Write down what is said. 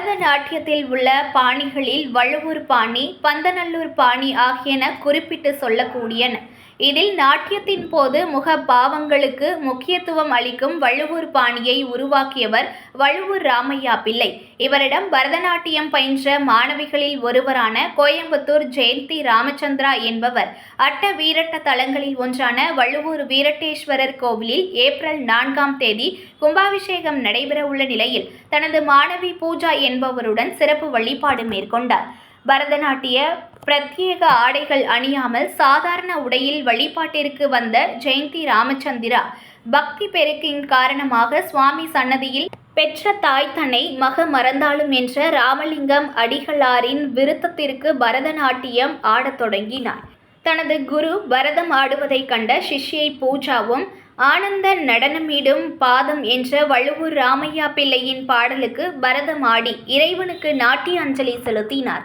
நாட்டியத்தில் உள்ள பாணிகளில் வழுவூர் பாணி பந்தநல்லூர் பாணி ஆகியன குறிப்பிட்டு சொல்லக்கூடியன. இதில் நாட்டியத்தின் போது முக பாவங்களுக்கு முக்கியத்துவம் அளிக்கும் வள்ளுவூர் பாணியை உருவாக்கியவர் வள்ளுவூர் ராமையா பிள்ளை. இவரிடம் பரதநாட்டியம் பயின்ற மாணவிகளில் ஒருவரான கோயம்புத்தூர் ஜெயந்தி ராமச்சந்திரா என்பவர். அட்ட வீரட்ட தலங்களில் ஒன்றான வழுவூர் வீரட்டேஸ்வரர் கோவிலில் ஏப்ரல் நான்காம் தேதி கும்பாபிஷேகம் நடைபெறவுள்ள நிலையில் தனது மாணவி பூஜா என்பவருடன் சிறப்பு வழிபாடு மேற்கொண்டார். பரதநாட்டிய பிரத்யேக ஆடைகள் அணியாமல் சாதாரண உடையில் வழிபாட்டிற்கு வந்த ஜெயந்தி ராமச்சந்திரா பக்தி பெருக்கின் காரணமாக சுவாமி சன்னதியில் பெற்ற தாய் தன்னை மக மறந்தாலும் என்ற ராமலிங்கம் அடிகளாரின் விருத்தத்திற்கு பரதநாட்டியம் ஆடத் தொடங்கினார். தனது குரு பரதம் ஆடுவதைக் கண்ட சிஷ்யை பூஜாவும் ஆனந்த நடனமிடும் பாதம் என்ற வழுவூர் ராமையா பிள்ளையின் பாடலுக்கு பரதம் ஆடி இறைவனுக்கு நாட்டிய அஞ்சலி செலுத்தினார்.